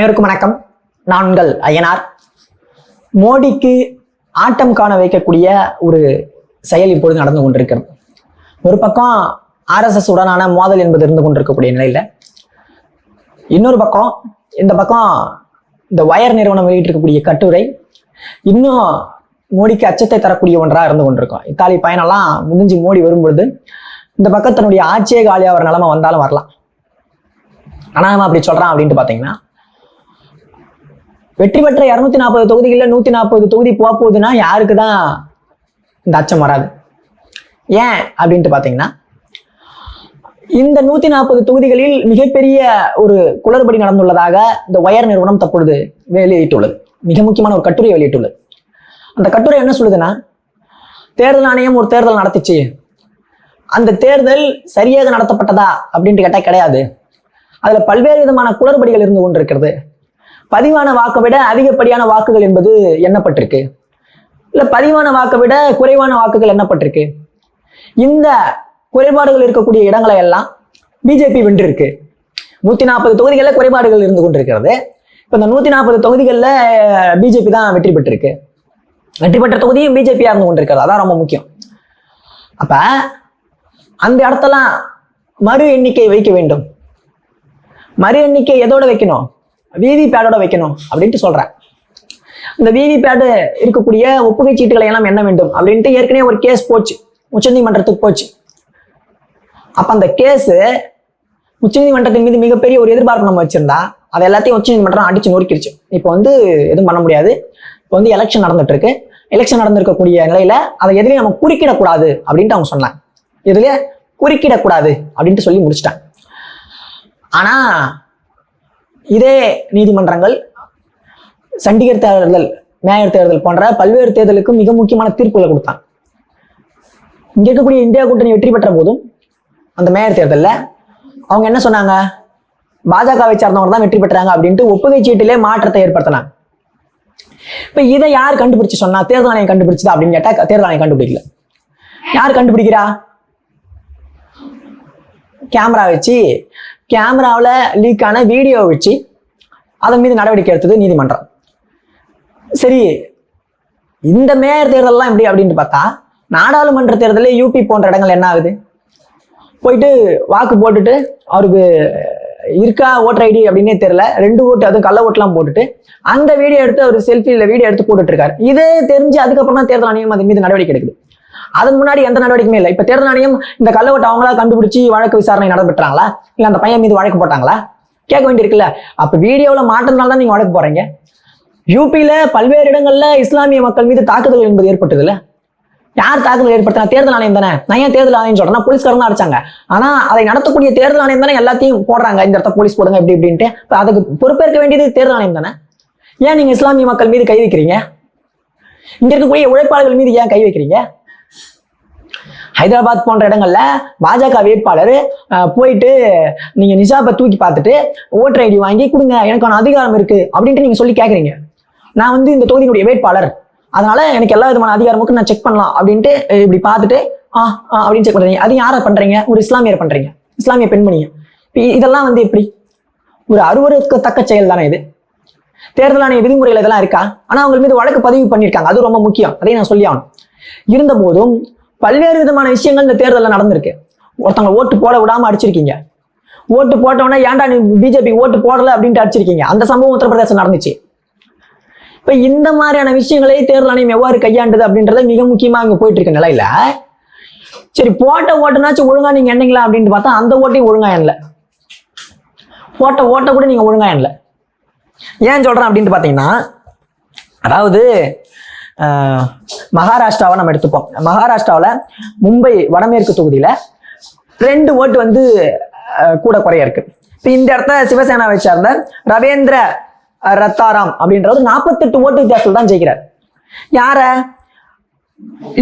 அனைவருக்கும் வணக்கம். நான் உங்கள் ஐயனார் மோடிக்கு ஆட்டம் காண வைக்கக்கூடிய ஒரு செயல் இப்பொழுது நடந்து கொண்டிருக்கிறது. ஒரு பக்கம் ஆர்எஸ்எஸ் உடனான மோதல் என்பது இருந்து கொண்டிருக்கக்கூடிய நிலையில இன்னொரு பக்கம் இந்த பக்கம் இந்த வயர் நிறுவனம் வெளியிட்டிருக்கக்கூடிய கட்டுரை இன்னும் மோடிக்கு அச்சத்தை தரக்கூடிய ஒன்றாக இருந்து கொண்டிருக்கும். இத்தாலி பயணம்லாம் முடிஞ்சு மோடி வரும்பொழுது இந்த பக்கம் தன்னுடைய ஆட்சியே ஒரு நிலைமை வந்தாலும் வரலாம். ஆனால் நம்ம அப்படி சொல்றான் அப்படின்ட்டு பார்த்தீங்கன்னா வெற்றி பெற்ற இரநூத்தி நாற்பது தொகுதிகளில் நூற்றி நாற்பது தொகுதி போக போகுதுன்னா யாருக்கு தான் இந்த அச்சம் வராது? ஏன் அப்படின்ட்டு பார்த்தீங்கன்னா இந்த நூத்தி நாற்பது தொகுதிகளில் மிகப்பெரிய ஒரு குளறுபடி நடந்துள்ளதாக இந்த ஒயர் நிறுவனம் தற்பொழுது வெளியிட்டுள்ளது. மிக முக்கியமான ஒரு கட்டுரை வெளியிட்டுள்ளது. அந்த கட்டுரை என்ன சொல்லுதுன்னா தேர்தல் ஆணையம் ஒரு தேர்தல் நடத்துச்சு. அந்த தேர்தல் சரியாக நடத்தப்பட்டதா அப்படின்ட்டு கேட்டால் கிடையாது. அதில் பல்வேறு விதமான குளறுபடிகள் இருந்து கொண்டிருக்கிறது. பதிவான வாக்கை விட அதிகப்படியான வாக்குகள் என்பது எண்ணப்பட்டிருக்கு. இல்ல பதிவான வாக்கை விட குறைவான வாக்குகள் எண்ணப்பட்டிருக்கு. இந்த குறைபாடுகள் இருக்கக்கூடிய இடங்களை எல்லாம் பிஜேபி வென்றிருக்கு. நூத்தி நாற்பது தொகுதிகளில் குறைபாடுகள் இருந்து கொண்டிருக்கிறது. இப்போ இந்த நூத்தி நாற்பது தொகுதிகளில் பிஜேபி தான் வெற்றி பெற்றிருக்கு. வெற்றி பெற்ற தொகுதியும் பிஜேபியா இருந்து கொண்டிருக்கிறது. அதான் ரொம்ப முக்கியம். அப்ப அந்த இடத்தெல்லாம் மறு எண்ணிக்கை வைக்க வேண்டும். மறு எண்ணிக்கை எதோட வைக்கணும்? விவி பேடோட வைக்கணும் அப்படின்ட்டு சொல்றேன். இந்த விவி பேடு இருக்கக்கூடிய ஒப்புகை சீட்டுகளை எல்லாம் என்ன வேண்டும் அப்படின்ட்டு ஏற்கனவே ஒரு கேஸ் போச்சு. உச்சநீதிமன்றத்துக்கு போச்சு. அப்ப அந்த கேஸ் உச்சநீதிமன்றத்தின் மீது மிகப்பெரிய ஒரு எதிர்பார்ப்பு நம்ம வச்சிருந்தா அதை எல்லாத்தையும் உச்சநீதிமன்றம் அடிச்சு நொறுக்கிடுச்சு இப்போ வந்து எதுவும் பண்ண முடியாது. இப்போ வந்து எலெக்ஷன் நடந்துட்டு இருக்கு எலெக்ஷன் நடந்திருக்கக்கூடிய நிலையில அதை எதுலையும் நம்ம குறுக்கிடக்கூடாது அப்படின்ட்டு அவங்க சொன்னாங்க. எதுலயே குறுக்கிடக்கூடாது அப்படின்ட்டு சொல்லி முடிச்சிட்டாங்க. ஆனா இதே நீதிமன்றங்கள் சண்டிகர் தேர்தல் மேயர் தேர்தல் போன்ற பல்வேறு தேர்தலுக்கு மிக முக்கியமான தீர்ப்புகளை கொடுத்தாங்க இங்க இருக்கக்கூடிய இந்தியா கூட்டணி வெற்றி பெற்ற போதும் அந்த மேயர் தேர்தல்ல அவங்க என்ன சொன்னாங்க? பாஜகவை சார்ந்தவங்க தான் வெற்றி பெற்றாங்க அப்படின்ட்டு ஒப்புகை சீட்டிலே மாற்றத்தை ஏற்படுத்தினாங்க. இப்ப இதை யார் கண்டுபிடிச்சு சொன்னா தேர்தல் ஆணையம் கண்டுபிடிச்சதா அப்படின்னு கேட்டா தேர்தல் ஆணையம் கண்டுபிடிக்கல. யார் கண்டுபிடிக்கிறா? கேமரா வச்சு கேமராவில் லீக் ஆன வீடியோ வச்சு அதன் மீது நடவடிக்கை எடுத்தது நீதிமன்றம். சரி இந்த மேயர் தேர்தலெலாம் எப்படி அப்படின்ட்டு பார்த்தா நாடாளுமன்ற தேர்தலில் யூபி போன்ற இடங்கள் என்ன ஆகுது? போயிட்டு வாக்கு போட்டுட்டு அவருக்கு இருக்கா ஓட்டர் ஐடி அப்படின்னே தெரில ரெண்டு ஓட்டு அதுவும் கள்ள ஓட்டுலாம் போட்டுட்டு அந்த வீடியோ எடுத்து அவர் செல்ஃபியில் வீடியோ எடுத்து போட்டுட்டு இருக்காரு. இதே தெரிஞ்சு அதுக்கப்புறம் தான் தேர்தல் ஆணையம் அது மீது நடவடிக்கை எடுக்குது. அதன் முன்னாடி எந்த நடவடிக்கையுமே இல்லை. இப்ப தேர்தல் ஆணையம் இந்த கள்ள அவங்களா கண்டுபிடிச்சி வழக்கு விசாரணை நடைபெற்றாங்களா? இல்ல அந்த பையன் மீது வழக்கு போட்டாங்களா? கேட்க வேண்டியிருக்குல்ல. அப்ப வீடியோவில் மாட்டினால தான் நீங்க வழக்கு போறீங்க யூபியில பல்வேறு இடங்கள்ல இஸ்லாமிய மக்கள் மீது தாக்குதல் என்பது ஏற்பட்டதுல யார் தாக்குதல் ஏற்படுத்தினா? தேர்தல் ஆணையம் தானே. நான் ஏன் தேர்தல் ஆணையம் சொல்றேன் போலீஸ்காரங்க அடிச்சாங்க. ஆனா அதை நடத்தக்கூடிய தேர்தல் ஆணையம் தானே எல்லாத்தையும் போடுறாங்க. இந்த இடத்த போலீஸ் போடுங்க இப்படி இப்படின்ட்டு. அதுக்கு பொறுப்பேற்க வேண்டியது தேர்தல் ஆணையம் தானே. ஏன் நீங்க இஸ்லாமிய மக்கள் மீது கை வைக்கிறீங்க? இங்க இருக்கக்கூடிய உழைப்பாளர்கள் மீது ஏன் கை வைக்கிறீங்க? ஹைதராபாத் போன்ற இடங்கள்ல பாஜக வேட்பாளர் போயிட்டு நீங்க நிஜாப்பை தூக்கி பார்த்துட்டு ஓட்டர் ஐடி வாங்கி கொடுங்க எனக்கான அதிகாரம் இருக்கு அப்படின்ட்டு நீங்க சொல்லி கேக்குறீங்க. நான் வந்து இந்த தொகுதியினுடைய வேட்பாளர். அதனால எனக்கு எல்லா விதமான அதிகாரமுக்கும் நான் செக் பண்ணலாம் அப்படின்ட்டு இப்படி பார்த்துட்டு ஆ ஆ அப்படின்னு செக் பண்றீங்க. அது யாரை பண்றீங்க? ஒரு இஸ்லாமியர் பண்றீங்க. இஸ்லாமிய பெண்மணியை. இதெல்லாம் வந்து எப்படி? ஒரு அருவருக்கத்தக்க செயல் தானே இது. தேர்தல் ஆணைய விதிமுறைகள் இதெல்லாம் இருக்கா? ஆனா அவங்க மீது வழக்கு பதிவு பண்ணியிருக்காங்க. அது ரொம்ப முக்கியம். அதையும் நான் சொல்லி ஆகணும். இருந்த போதும் பல்வேறு விதமான விஷயங்கள் இந்த தேர்தலில் நடந்திருக்கு. ஒருத்தவங்க ஓட்டு போட விடாம அடிச்சிருக்கீங்க. ஓட்டு போட்டவொடனே ஏன்டா நீ பிஜேபி ஓட்டு போடல? அப்படின்ட்டு அடிச்சிருக்கீங்க. அந்த சம்பவம் உத்தரப்பிரதேசம் நடந்துச்சு. இப்போ இந்த மாதிரியான விஷயங்களை தேர்தல் ஆணையம் எவ்வாறு கையாண்டது அப்படின்றத மிக முக்கியமாக அங்கே போயிட்டு இருக்க நிலையில சரி போட்ட ஓட்டுனாச்சும் ஒழுங்கா நீங்க என்னங்களா அப்படின்னு பார்த்தா அந்த ஓட்டையும் ஒழுங்கா எண்ணல. போட்ட ஓட்டை கூட நீங்க ஒழுங்கா எண்ணல. ஏன் சொல்றேன் அப்படின்ட்டு பார்த்தீங்கன்னா அதாவது மகாராஷ்டிராவை நம்ம எடுத்துப்போம். மகாராஷ்டிராவில் மும்பை வடமேற்கு தொகுதியில் ரெண்டு ஓட்டு வந்து கூட குறைய இருக்கு. இப்போ இந்த இடத்த சிவசேனாவை சேர்ந்த ரவேந்திர ரத்தாராம் அப்படின்றவர் நாற்பத்தெட்டு ஓட்டு வித்தியாசத்தில் தான் ஜெயிக்கிறார். யார?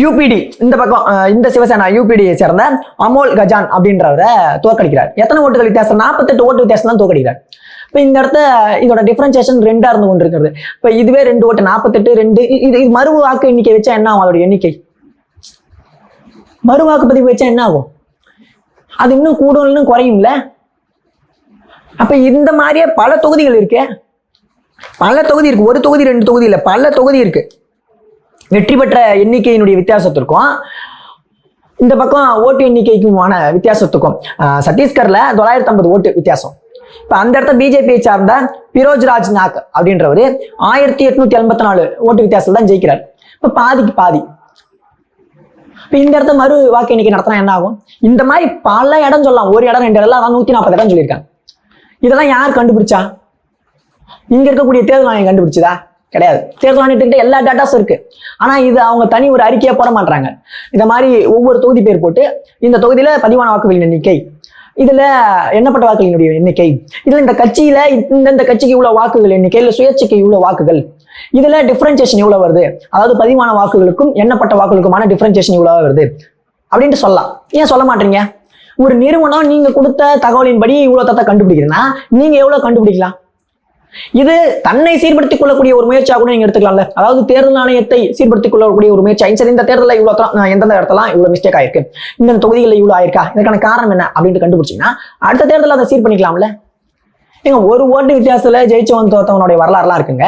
யூபிடி இந்த பக்கம் இந்த சிவசேனா யூபிடியை சேர்ந்த அமோல் கஜான் அப்படின்றவரை தோற்கடிக்கிறார். எத்தனை ஓட்டுகள் வித்தியாசம்? நாற்பத்தெட்டு ஓட்டு வித்தியாசம் தான் தோற்கடிக்கிறார். இப்போ இந்த இடத்த இதோட டிஃபரன்சியேஷன் ரெண்டாக இருந்து கொண்டிருக்கிறது. இப்போ இதுவே ரெண்டு ஓட்டு நாற்பத்தெட்டு ரெண்டு இது இது மறு வாக்கு எண்ணிக்கை வச்சா என்ன ஆகும் அதோட எண்ணிக்கை? மறு வாக்குப்பதிவு வச்சா என்ன ஆகும்? அது இன்னும் கூடும் இன்னும் குறையும்ல? அப்போ இந்த மாதிரியே பல தொகுதிகள் இருக்கு. பல தொகுதி இருக்கு. ஒரு தொகுதி ரெண்டு தொகுதி இல்லை. பல தொகுதி இருக்கு. வெற்றி பெற்ற எண்ணிக்கையினுடைய வித்தியாசத்திற்கும் இந்த பக்கம் ஓட்டு எண்ணிக்கைக்குமான வித்தியாசத்துக்கும் சத்தீஸ்கரில் சத்தீஸ்கர்ல தொள்ளாயிரத்தி ஐம்பது ஓட்டு வித்தியாசம். இப்போ அந்த இடத்த பிஜேபியை சார்ந்த பிரோஜ் ராஜ் நாக் அப்படின்றவரு ஆயிரத்தி எட்நூத்தி எண்பத்தி நாலு ஓட்டு வித்தியாசத்தில் தான் ஜெயிக்கிறார். இப்ப பாதிக்கு பாதி. இப்போ இந்த இடத்த மறு வாக்கு எண்ணிக்கை நடத்தினா என்ன ஆகும்? இந்த மாதிரி பல இடம் சொல்லலாம். ஒரு இடம் ரெண்டு இடம் அதான் நூத்தி நாற்பது இடம் சொல்லியிருக்காங்க. இதெல்லாம் யார் கண்டுபிடிச்சா? இங்க இருக்கக்கூடிய தேர்தல் ஆணையம் கண்டுபிடிச்சதா? கிடையாது. தேர்தல் ஆணையத்துக்கிட்ட எல்லா டேட்டாஸும் இருக்கு. ஆனா இது அவங்க தனி ஒரு அறிக்கையா போட மாட்டாங்க இந்த மாதிரி ஒவ்வொரு தொகுதி பேர் போட்டு இந்த தொகுதியில பதிவான வாக்குகளின் எண்ணிக்கை இதுல எண்ணப்பட்ட வாக்குகளினுடைய எண்ணிக்கை. இதுல இந்த கட்சியில இந்த கட்சிக்கு இவ்வளவு வாக்குகள் எண்ணிக்கை இல்ல சுயேட்சைக்கு இவ்வளவு வாக்குகள். இதுல டிஃபரன்சியேஷன் இவ்வளவு வருது? அதாவது பதிவான வாக்குகளுக்கும் எண்ணப்பட்ட வாக்குகளுக்குமான டிஃபரன்சியேஷன் இவ்வளவு வருது? அப்படின்ட்டு சொல்லலாம். ஏன் சொல்ல மாட்டீங்க? ஒரு நிறுவனம் நீங்க கொடுத்த தகவலின்படி இவ்வளவு தத்தை கண்டுபிடிக்கிறீங்கன்னா நீங்க எவ்வளவு கண்டுபிடிக்கலாம்? இது தன்னை சீர்படுத்திக் கொள்ளக்கூடிய ஒரு முயற்சியாக கூட நீங்க எடுத்துக்கலாம்ல. அதாவது தேர்தல் ஆணையத்தை சீர்படுத்திக் கொள்ளக்கூடிய ஒரு முயற்சி. சரி இந்த தேர்தலில் இவ்வளோ எந்தெந்த இடத்தெல்லாம் இவ்வளவு மிஸ்டேக் ஆயிருக்கு? இந்த தொகுதிகளில் இவ்வளவு ஆயிருக்கா? இதுக்கான காரணம் என்ன அப்படின்னு கண்டுபிடிச்சிங்கன்னா அடுத்த தேர்தலில் அதை சீர் பண்ணிக்கலாம்ல. ஏங்க ஒரு ஓட்டு வித்தியாசத்துல ஜெயிச்சவன் தோத்தவனுடைய வரலாறுலாம் இருக்குங்க.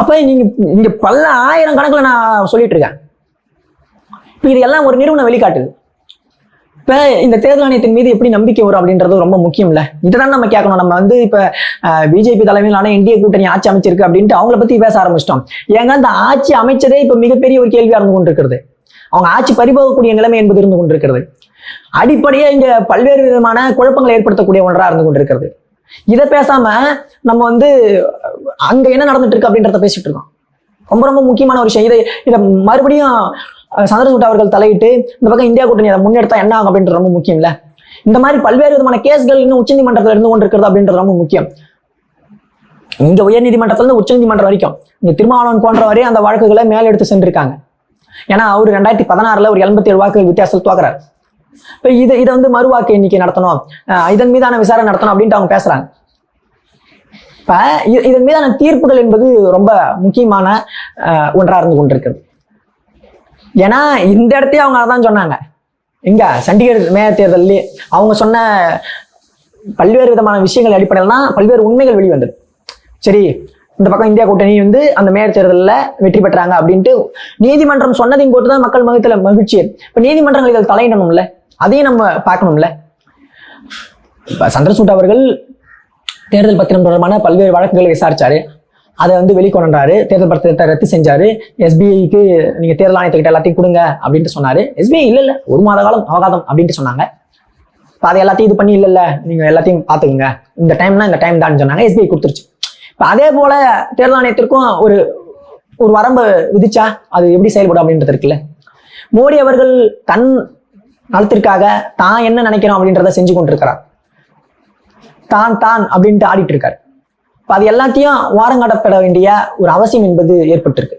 அப்ப நீங்க இங்க பல ஆயிரம் கணக்குல நான் சொல்லிட்டு இருக்கேன். இப்போ இதெல்லாம் ஒரு நிறுவனம் வெளிக்காட்டுது. இப்ப இந்த தேர்தல் ஆணையத்தின் மீது எப்படி நம்பிக்கை வரும் அப்படின்றது ரொம்ப முக்கியம்ல. இதுதான் நம்ம கேட்கணும். நம்ம வந்து இப்ப பிஜேபி தலைமையிலான இந்திய கூட்டணி ஆட்சி அமைச்சிருக்கு அப்படின்ட்டு அவங்கள பத்தி பேச ஆரம்பிச்சிட்டோம். ஏங்க அந்த ஆட்சி அமைச்சதே இப்ப மிகப்பெரிய ஒரு கேள்வியா இருந்து கொண்டிருக்கிறது. அவங்க ஆட்சி பறிபோகக்கூடிய நிலைமை என்பது இருந்து கொண்டிருக்கிறது. அடிப்படையே இங்க பல்வேறு விதமான குழப்பங்களை ஏற்படுத்தக்கூடிய ஒன்றா இருந்து கொண்டிருக்கிறது. இதை பேசாம நம்ம வந்து அங்க என்ன நடந்துட்டு இருக்கு அப்படின்றத பேசிட்டு இருக்கோம். ரொம்ப ரொம்ப முக்கியமான ஒரு விஷயம். இதை இதை மறுபடியும் சந்திரசூட் அவர்கள் தலையிட்டு இந்த பக்கம் இந்தியா கூட்டணி அதை முன்னெடுத்தா என்ன ஆகும் அப்படின்றது ரொம்ப முக்கியம் இல்ல இந்த மாதிரி பல்வேறு விதமான கேஸ்கள் இன்னும் உச்சநீதிமன்றத்தில் இருந்து கொண்டிருக்கிறது அப்படின்றது ரொம்ப முக்கியம். இங்க உயர்நீதிமன்றத்துல இருந்து உச்சநீதிமன்றம் வரைக்கும் இங்க திருமாவளவன் போன்றவரே அந்த வழக்குகளை மேலெடுத்து சென்றிருக்காங்க. ஏன்னா அவர் ரெண்டாயிரத்தி பதினாறுல ஒரு எண்பத்தி ஏழு வாக்கு வித்தியாசத்தில் துவக்கிறார் இப்ப இது இதை வந்து மறுவாக்கு எண்ணிக்கை நடத்தணும். அஹ் இதன் மீதான விசாரணை நடத்தணும் அப்படின்ட்டு அவங்க பேசுறாங்க. இப்ப இதன் மீதான தீர்ப்புகள் என்பது ரொம்ப முக்கியமான அஹ், ஒன்றா இருந்து கொண்டிருக்கிறது. ஏன்னா இந்த இடத்தையும் அவங்க அதான் சொன்னாங்க. எங்க சண்டிகர் மேயர் தேர்தல்லே அவங்க சொன்ன பல்வேறு விதமான விஷயங்கள் அடிப்படையில் தான் பல்வேறு உண்மைகள் வெளிவந்தது. சரி இந்த பக்கம் இந்தியா கூட்டணி வந்து அந்த மேயர் தேர்தலில் வெற்றி பெற்றாங்க அப்படின்ட்டு நீதிமன்றம் சொன்னதையும் போட்டு தான் மக்கள் மகத்தில் மகிழ்ச்சி இப்போ நீதிமன்றங்கள் இதில் தலையிடணும்ல? அதையும் நம்ம பார்க்கணும்ல? இப்போ சந்திரசூட் அவர்கள் தேர்தல் பத்திரம் தொடர்பான பல்வேறு வழக்குகளை விசாரிச்சாரு. அதை வந்து வெளிக்கொண்டாரு தேர்தல் படத்தை ரத்து செஞ்சாரு. எஸ்பிஐக்கு நீங்க தேர்தல் ஆணையத்துக்கிட்ட எல்லாத்தையும் கொடுங்க அப்படின்ட்டு சொன்னாரு. எஸ்பிஐ இல்ல இல்ல ஒரு மாத காலம் அவகாதம் அப்படின்ட்டு சொன்னாங்க. இப்போ அதை எல்லாத்தையும் இது பண்ணி இல்ல இல்ல நீங்க எல்லாத்தையும் பார்த்துக்குங்க இந்த டைம்னா இந்த டைம் தான் சொன்னாங்க. எஸ்பிஐ கொடுத்துருச்சு. இப்போ அதே போல தேர்தல் ஆணையத்திற்கும் ஒரு ஒரு வரம்பு விதிச்சா அது எப்படி செயல்படும் அப்படின்றது இருக்குல்ல. மோடி அவர்கள் தன் நலத்திற்காக தான் என்ன நினைக்கிறோம் அப்படின்றத செஞ்சு கொண்டிருக்கிறார். தான் தான் அப்படின்ட்டு ஆடிட்டு இருக்காரு. அது எல்லாத்தையும் வாரங்காட்டப்பட வேண்டிய ஒரு அவசியம் என்பது ஏற்பட்டிருக்கு.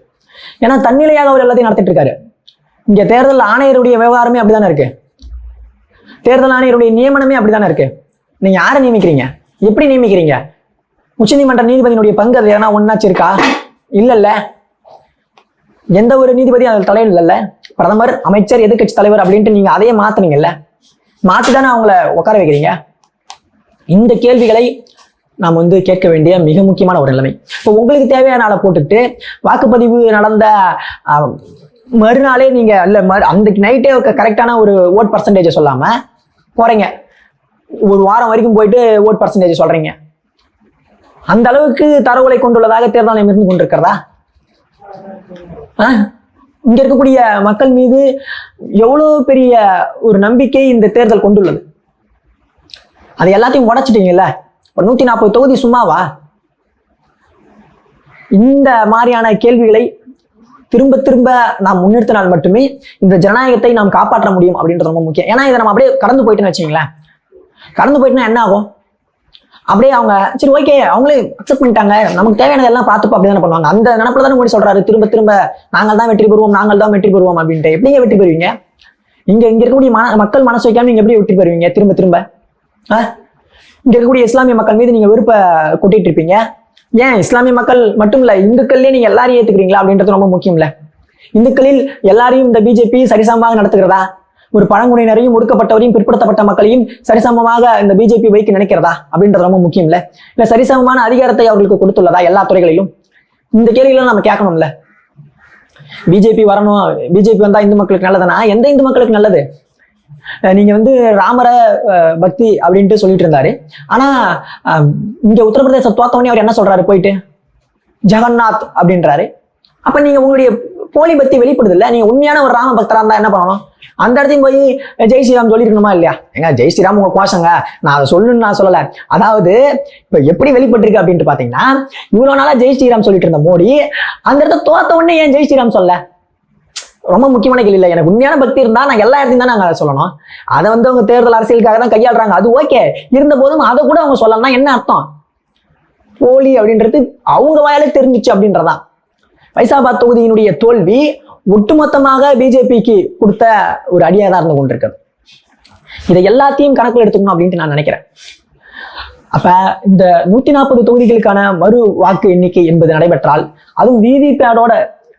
ஏன்னா தன்னிலையாக அவர் எல்லாத்தையும் நடத்திட்டு இருக்காரு இங்க தேர்தல் ஆணையருடைய விவகாரமே அப்படிதானே இருக்கு? தேர்தல் ஆணையருடைய நியமனமே அப்படிதானே இருக்கு? நீங்க யாரை நியமிக்கிறீங்க? எப்படி நியமிக்கிறீங்க? உச்சநீதிமன்ற நீதிபதியினுடைய பங்கு அது எதனா ஒன்னாச்சு இருக்கா? இல்லல்ல. எந்த ஒரு நீதிபதி அதில் தலையிடல பிரதமர் அமைச்சர் எதிர்கட்சி தலைவர் அப்படின்ட்டு நீங்க அதையே மாத்துனீங்கல்ல. மாத்தி தானே அவங்கள உட்கார வைக்கிறீங்க? இந்த கேள்விகளை நாம் வந்து கேட்க வேண்டிய மிக முக்கியமான ஒரு நிலைமை. இப்போ உங்களுக்கு தேவையான ஆளை போட்டுட்டு வாக்குப்பதிவு நடந்த மறுநாளே நீங்கள் இல்லை மறு அந்த நைட்டே கரெக்டான ஒரு ஓட் பர்சன்டேஜை சொல்லாமல் போகிறீங்க ஒரு வாரம் வரைக்கும் போயிட்டு ஓட் பர்சன்டேஜ் சொல்கிறீங்க அந்த அளவுக்கு தரவுகளை கொண்டுள்ளதாக தேர்தல் ஆணையம் இருந்து கொண்டிருக்கிறதா? ஆ? இருக்கக்கூடிய மக்கள் மீது எவ்வளோ பெரிய ஒரு நம்பிக்கை இந்த தேர்தல் கொண்டுள்ளது? அது எல்லாத்தையும் உடைச்சிட்டீங்கல்ல? ஒரு நூத்தி நாற்பது தொகுதி சும்மாவா? இந்த மாதிரியான கேள்விகளை திரும்ப திரும்ப நாம் முன்னிறுத்தினால் மட்டுமே இந்த ஜனநாயகத்தை நாம் காப்பாற்ற முடியும் அப்படின்றது ரொம்ப முக்கியம். ஏன்னா இதை நம்ம அப்படியே கடந்து போயிட்டுன்னு வச்சுங்களேன் கடந்து போயிட்டுனா என்ன ஆகும்? அப்படியே அவங்க சரி ஓகே அவங்களே அக்செப்ட் பண்ணிட்டாங்க. நமக்கு தேவையானது எல்லாம் பார்த்துப்போம் அப்படி தானே பண்ணுவாங்க. அந்த நினப்பில் தானே மோடி சொல்றாரு திரும்ப திரும்ப நாங்கள் தான் வெற்றி பெறுவோம் நாங்கள் தான் வெற்றி பெறுவோம் அப்படின்ட்டு. எப்படிங்க வெற்றி பெறுவீங்க? இங்க இங்க இருக்கக்கூடிய மன மக்கள் மனசு வைக்காம நீங்க எப்படி வெற்றி பெறுவீங்க? திரும்ப திரும்ப. ஆ? இங்க இருக்கக்கூடிய இஸ்லாமிய மக்கள் மீது நீங்க விருப்ப கொட்டிட்டு இருப்பீங்க. ஏன்? இஸ்லாமிய மக்கள் மட்டும் இல்ல இந்துக்கள்லயே நீங்க எல்லாரையும் ஏத்துக்கிறீங்களா அப்படின்றது ரொம்ப முக்கியம் இல்ல இந்துக்களில் எல்லாரையும் இந்த பிஜேபி சரிசமமாக நடத்துகிறதா? ஒரு பழங்குடியினரையும் ஒடுக்கப்பட்டவரையும் பிற்படுத்தப்பட்ட மக்களையும் சரிசமமாக இந்த பிஜேபி வைக்க நினைக்கிறதா? அப்படின்றது ரொம்ப முக்கியம் இல்ல இல்ல சரிசமமான அதிகாரத்தை அவர்களுக்கு கொடுத்துள்ளதா எல்லா துறைகளிலும்? இந்த கேள்விகளும் நம்ம கேட்கணும்ல. பிஜேபி வரணும். பிஜேபி வந்தா இந்து மக்களுக்கு நல்லதுன்னா எந்த இந்து மக்களுக்கு நல்லது? நீங்கள் நீங்க வந்து ராமர பக்தி அப்படின்ட்டு சொல்லிட்டு இருந்தாரு. ஆனா இங்கே இங்க உத்தரப்பிரதேச தோத்தவனே அவர் என்ன சொல்றாரு? போயிட்டு ஜெகநாத் அப்படின்றாரு. அப்ப நீங்க உங்களுடைய போலி பக்தி வெளிப்படுது இல்ல? நீங்கள் உண்மையான ஒரு ராம பக்தரா இருந்தா என்ன பண்ணணும்? அந்த இடத்தையும் போய் ஜெய் ஸ்ரீராம் சொல்லிருக்கணுமா இல்லையா? ஏங்க ஜெய் ஸ்ரீராம் உங்க கோஷங்க. நான் அதை சொல்லணும்னு நான் சொல்லல. அதாவது இப்ப எப்படி வெளிப்பட்டிருக்கு அப்படின்ட்டு பாத்தீங்கன்னா இவ்வளவு நாளா ஜெய் ஸ்ரீராம் சொல்லிட்டு இருந்த மோடி அந்த இடத்த தோத்த உடனே ஏன் ஜெய் ஸ்ரீராம் சொல்ல? ரொம்ப முக்கியமான கேள்வி இல்லை. எனக்கு உண்மையான பக்தி இருந்தா நான் எல்லா இடத்தையும் தான் நாங்க அதை சொல்லணும். அதை வந்து அவங்க தேர்தல் அரசியலுக்காக தான் கையாளுறாங்க. அது ஓகே. இருந்த போதும் அதை கூட அவங்க சொல்லலாம் என்ன அர்த்தம்? போலி அப்படின்றது அவங்க வாயாலே தெரிஞ்சிச்சு அப்படின்றதான் பைசாபாத் தொகுதியினுடைய தோல்வி ஒட்டுமொத்தமாக பிஜேபிக்கு கொடுத்த ஒரு அடியாக தான் இருந்து கொண்டிருக்கிறது இதை எல்லாத்தையும் கணக்கில் எடுத்துக்கணும் அப்படின்ட்டு நான் நினைக்கிறேன். அப்ப இந்த நூத்தி நாற்பது தொகுதிகளுக்கான மறு வாக்கு எண்ணிக்கை என்பது நடைபெற்றால் அதுவும் விவிபேடோட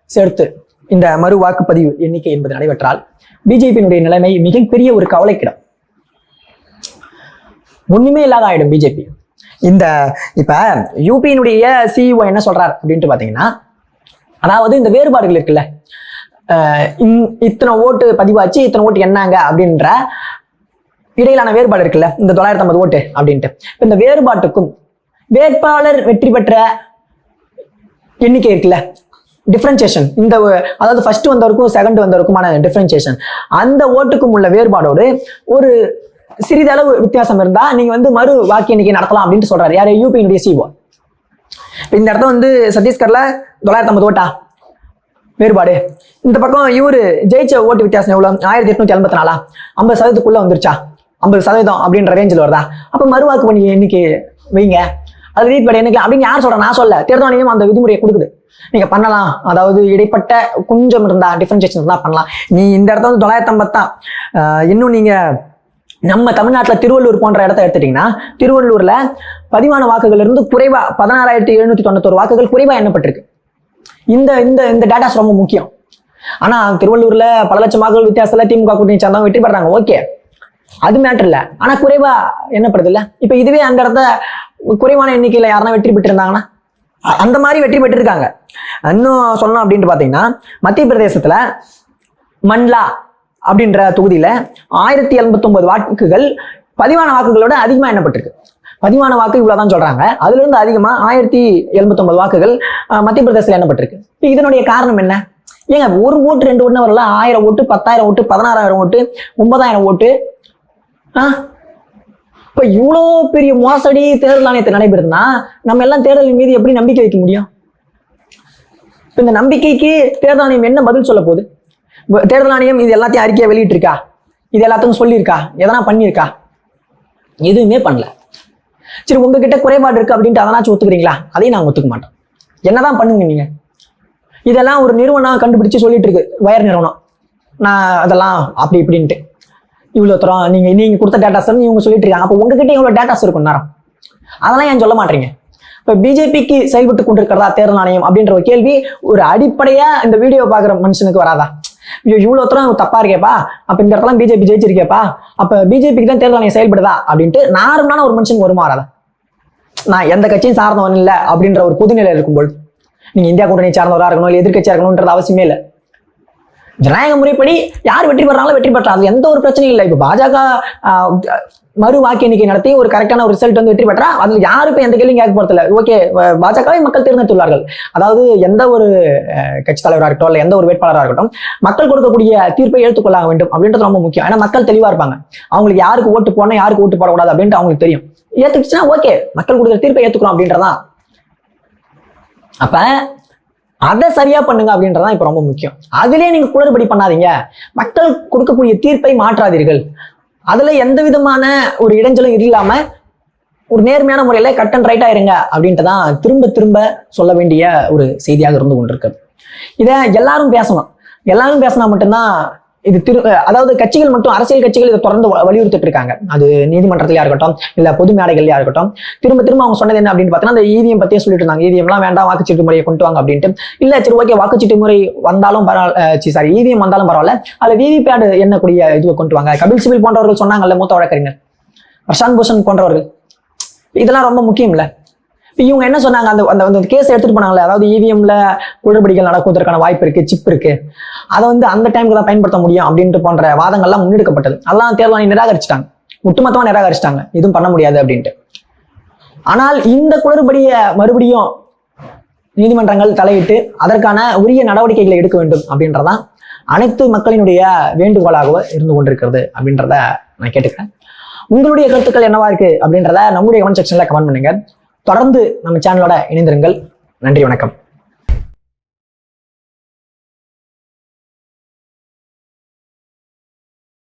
சேர்த்து இந்த மறு வாக்குப்பதிவு எண்ணிக்கை என்பது நடைபெற்றால் பிஜேபியினுடைய நிலைமை மிகப்பெரிய ஒரு கவலைக்கிடம். ஒண்ணுமே இல்லாத ஆயிடும் பிஜேபி. இந்த இப்ப யூபியினுடைய சிஇஓ என்ன சொல்றார் அப்படின்ட்டு பாத்தீங்கன்னா அதாவது இந்த வேறுபாடுகள் இருக்குல்ல இத்தனை ஓட்டு பதிவாச்சு இத்தனை ஓட்டு என்னங்க அப்படின்ற இடையிலான வேறுபாடு இருக்குல்ல இந்த தொள்ளாயிரத்தி ஐம்பது ஓட்டு அப்படின்ட்டு. இந்த வேறுபாட்டுக்கும் வேட்பாளர் வெற்றி பெற்ற எண்ணிக்கை இருக்குல்ல டிஃப்ரென்சியேஷன் இந்த அதாவது ஃபர்ஸ்ட் வந்தவருக்கும் செகண்ட் வந்தவருக்குமான டிஃப்ரென்சியேஷன் அந்த ஓட்டுக்கும் உள்ள வேறுபாடோடு ஒரு சிறிதளவு வித்தியாசம் இருந்தா நீங்க வந்து மறு வாக்கு எண்ணிக்கை நடத்தலாம் அப்படின்னு சொல்றாரு. யாரு? யூபியினுடைய சிஓ இந்த இடத்த வந்து சத்தீஸ்கர்ல தொள்ளாயிரத்தி ஐம்பது ஓட்டா? வேறுபாடு. இந்த பக்கம் இவர் ஜெயிச்ச ஓட்டு வித்தியாசம் எவ்வளவு? ஆயிரத்தி எட்நூத்தி எண்பத்தி நாலா ஐம்பது சதவீதத்துக்குள்ள வந்துருச்சா? ஐம்பது சதவீதம் அப்படின்ற ரேஞ்சில் வருதா? அப்ப மறுவாக்கு பண்ணி இன்னைக்கு வைங்க. அது வீட்பட எனக்கு அப்படின்னு யார் சொல்றா? நான் சொல்ல. தேர்தல் ஆணையம் அந்த விதிமுறையை கொடுக்குது. நீங்க பண்ணலாம். அதாவது இடைப்பட்ட கொஞ்சம் இருந்தா டிஃபரன்சியேஷன் இருந்தா பண்ணலாம். நீ இந்த இடத்த வந்து தொள்ளாயிரத்தி ஐம்பத்தான் இன்னும் நீங்க நம்ம தமிழ்நாட்டில் திருவள்ளூர் போன்ற இடத்த எடுத்துட்டீங்கன்னா திருவள்ளூர்ல பதிவான வாக்குகள் இருந்து குறைவா பதினாறாயிரத்தி எழுநூத்தி தொண்ணூத்தொரு வாக்குகள் குறைவா எண்ணப்பட்டிருக்கு. இந்த இந்த இந்த டேட்டாஸ் ரொம்ப முக்கியம். ஆனா திருவள்ளூர்ல பல லட்சம் வாக்குகள் வித்தியாசத்துல திமுக கூட்டணி சேர்ந்தவங்க வெற்றி பெறாங்க. ஓகே அது மேட்டர் இல்லை. ஆனால் குறைவா என்னப்படுது இல்லை இப்போ இதுவே அந்த இடத்த குறைவான எண்ணிக்கையில் யாருன்னா வெற்றி பெற்றிருந்தாங்கன்னா? அந்த மாதிரி வெற்றி பெற்றிருக்காங்க. இன்னும் சொல்லணும் அப்படின்ட்டு பார்த்தீங்கன்னா மத்திய பிரதேசத்தில் மண்லா அப்படின்ற தொகுதியில் ஆயிரத்தி எண்பத்தொன்பது வாக்குகள் பதிவான வாக்குகளோட அதிகமாக எண்ணப்பட்டிருக்கு. பதிவான வாக்கு இவ்வளோ தான் சொல்கிறாங்க அதுலேருந்து அதிகமாக ஆயிரத்தி எண்பத்தொன்பது வாக்குகள் மத்திய பிரதேசத்தில் எண்ணப்பட்டிருக்கு. இப்போ இதனுடைய காரணம் என்ன? ஏங்க ஒரு ஓட்டு ரெண்டு ஓட்டு வரல. ஆயிரம் ஓட்டு பத்தாயிரம் ஓட்டு பதினாறாயிரம் ஓட்டு ஒன்பதாயிரம் ஓட்டு இப்ப இவ்வளோ பெரிய மோசடி தேர்தல் ஆணையத்தை நடைபெறுதுன்னா நம்ம எல்லாம் தேர்தலின் மீது எப்படி நம்பிக்கை வைக்க முடியும்? இப்ப இந்த நம்பிக்கைக்கு தேர்தல் ஆணையம் என்ன பதில் சொல்ல போகுது? தேர்தல் ஆணையம் இது எல்லாத்தையும் அறிக்கையை வெளியிட்டிருக்கா? இது எல்லாத்துக்கும் சொல்லியிருக்கா? எதனா பண்ணியிருக்கா? எதுவுமே பண்ணல. சரி உங்ககிட்ட குறைபாடு இருக்கு அப்படின்ட்டு அதனாச்சும் ஒத்துக்கிறீங்களா? அதையும் நாங்கள் ஒத்துக்க மாட்டோம். என்னதான் பண்ணுங்க நீங்க? இதெல்லாம் ஒரு நிறுவனம் கண்டுபிடிச்சு சொல்லிட்டு இருக்கு வயர் நிறுவனம். நான் அதெல்லாம் அப்படி இப்படின்ட்டு. இவ்வளோ தூரம் நீங்கள் நீங்க கொடுத்த டேட்டாஸ் இவங்க சொல்லிட்டு இருக்காங்க. அப்போ உங்ககிட்ட இவ்வளோ டேட்டாஸ் இருக்கும் நேரம் அதெல்லாம் ஏன் சொல்ல மாட்டீங்க? இப்போ பிஜேபிக்கு செயல்பட்டு கொண்டிருக்கிறதா தேர்தல் ஆணையம் அப்படின்ற ஒரு கேள்வி ஒரு அடிப்படையா இந்த வீடியோ பார்க்குற மனுஷனுக்கு வராதா? ஐயோ இவ்வளோ தூரம் தப்பா இருக்கேப்பா. அப்ப இந்த இடத்துல பிஜேபி ஜெயிச்சிருக்கேப்பா. அப்ப பிஜேபிக்கு தான் தேர்தல் ஆணையம் செயல்படுதா அப்படின்ட்டு நார்மலான ஒரு மனுஷனுக்கு வருமா வராதா? நான் எந்த கட்சியும் சார்ந்தவன் இல்லை அப்படின்ற ஒரு புதுநிலை இருக்கும்போது நீங்க இந்தியா கூட்டணி சார்ந்தவராக இருக்கணும் இல்லை எதிர்க்கட்சியா இருக்கணும்ன்றது அவசியமே இல்லை. ஜனநாயக முறைப்படி யார் வெற்றி பெறாங்களோ வெற்றி பெற்றா அது எந்த ஒரு பிரச்சனையும் இல்லை. இப்போ பாஜக மறு வாக்கு எண்ணிக்கை நடத்தி ஒரு கரெக்டான ஒரு ரிசல்ட் வந்து வெற்றி பெற்றா அதுல யாரும் இப்போ எந்த கேள்வியும் கேட்க போறதில்ல ஓகே பாஜகவை மக்கள் தேர்ந்தெடுத்துள்ளார்கள். அதாவது எந்த ஒரு கட்சி தலைவராக இருக்கட்டும் இல்லை எந்த ஒரு வேட்பாளராக இருக்கட்டும் மக்கள் கொடுக்கக்கூடிய தீர்ப்பை ஏற்றுக்கொள்ள வேண்டும் அப்படின்றது ரொம்ப முக்கியம். ஏன்னா மக்கள் தெளிவாக இருப்பாங்க. அவங்களுக்கு யாருக்கு ஓட்டு போடணும் யாருக்கு ஓட்டு போடக்கூடாது அப்படின்ட்டு அவங்களுக்கு தெரியும். ஏத்துக்குச்சுன்னா ஓகே மக்கள் கொடுக்குற தீர்ப்பை ஏற்றுக்கிறோம் அப்படின்றதான் அப்ப அதை சரியா பண்ணுங்க அப்படின்றதான் இப்போ ரொம்ப முக்கியம். அதுலேயே நீங்க குளறுபடி பண்ணாதீங்க. மக்கள் கொடுக்கக்கூடிய தீர்ப்பை மாற்றாதீர்கள். அதுல எந்த விதமான ஒரு இடைஞ்சலும் இல்லாம ஒரு நேர்மையான முறையில கட் அண்ட் ரைட்டா இருங்க அப்படின்ட்டு தான் திரும்ப திரும்ப சொல்ல வேண்டிய ஒரு செய்தியாக இருந்து கொண்டிருக்கு. இதை எல்லாரும் பேசணும். எல்லாரும் பேசினா மட்டும்தான் இது திரு அதாவது கட்சிகள் மட்டும் அரசியல் கட்சிகள் இதை தொடர்ந்து வ- வலியுறுத்திட்டு இருக்காங்க. அது நீதிமன்றத்திலயா இருக்கட்டும் இல்ல பொது மேடைகள்லயா இருக்கட்டும் திரும்ப திரும்ப அவங்க சொன்னது என்ன அப்படின்னு பார்த்தீங்கன்னா அந்த ஈவிஎம் பத்தியே சொல்லிட்டு இருந்தாங்க. ஈவிஎம்லாம் வேண்டாம் வாக்குச்சீட்டு முறையை கொண்டு வாங்க அப்படின்ட்டு. இல்ல சரி ஓகே வாக்குச்சீட்டு முறை வந்தாலும் பரவாயில்ல சாரி ஈவிஎம் வந்தாலும் பரவாயில்ல. அதுல விவிபேட் என்னக்கூடிய இதுவை கொண்டு வாங்க? கபில் சிபில் போன்றவர்கள் சொன்னாங்கல்ல மூத்த வழக்கறிஞர். பிரசாந்த் பூஷன் போன்றவர்கள். இதெல்லாம் ரொம்ப முக்கியம் இல்லை இவங்க என்ன சொன்னாங்க? அந்த அந்த அந்த கேஸ் எடுத்துட்டு போனாங்களே அதாவது இவிஎம்ல குளறுபடிகள் நடக்குவதற்கான வாய்ப்பு இருக்கு சிப் இருக்கு. அதை வந்து அந்த டைமுக்கு தான் பயன்படுத்த முடியும் அப்படின்ட்டு போன்ற வாதங்கள்லாம் முன்னெடுக்கப்பட்டது. அதெல்லாம் தேர்தல் நிராகரிச்சிட்டாங்க. ஒட்டுமொத்தமாக நிராகரிச்சிட்டாங்க. இதுவும் பண்ண முடியாது அப்படின்ட்டு. ஆனால் இந்த குளறுபடியை மறுபடியும் நீதிமன்றங்கள் தலையிட்டு அதற்கான உரிய நடவடிக்கைகளை எடுக்க வேண்டும் அப்படின்றதான் அனைத்து மக்களினுடைய வேண்டுகோளாக இருந்து கொண்டிருக்கிறது அப்படின்றத நான் கேட்டுக்கிறேன். உங்களுடைய கருத்துக்கள் என்னவா இருக்கு அப்படின்றத நம்முடைய கமெண்ட் செக்ஷன்ல கமெண்ட் பண்ணுங்க. தொடர்ந்து நம்ம சேனலோட இணைந்திருங்கள். நன்றி வணக்கம்.